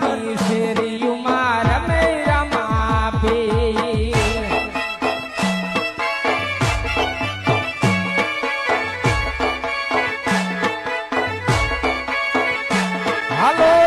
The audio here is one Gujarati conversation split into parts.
નાની શેરીયું માં રમે રમાપી હાલો.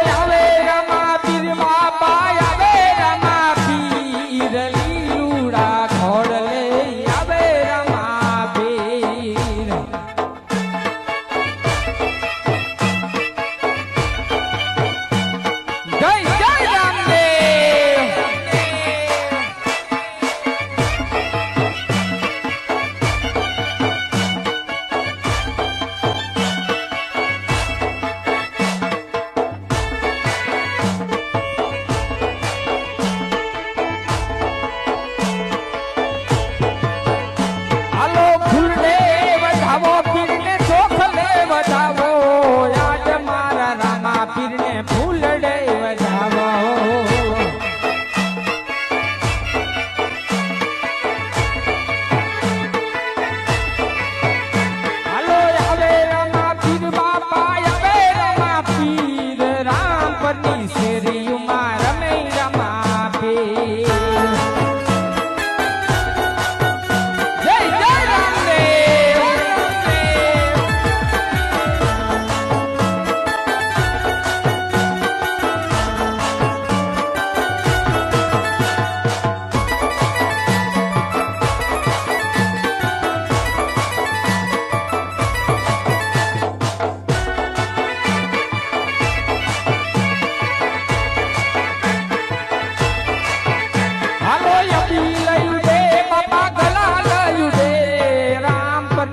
I want.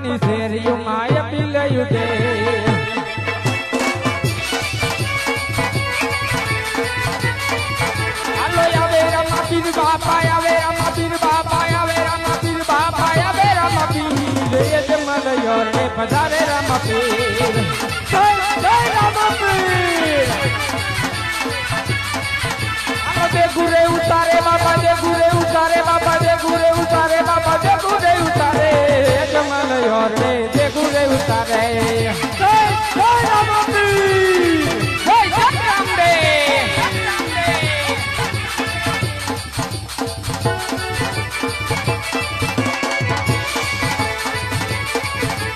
રામ પરની શેરીઓમાં યપી લયું દે હાલો આવે રામા પીર બાપા આવે રામા પીર બાપા આવે રામા પીર બાપા આવે રામા પીર એ જ મલયો રે પધારે રામા પીર જય જય રામા પીર આનો દે ગુરે ઉતારે બાબા દે ગુરે ઉતારે તારે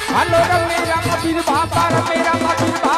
હાલો રમે રામ પીર બાપા રમે રામ પીર બાપા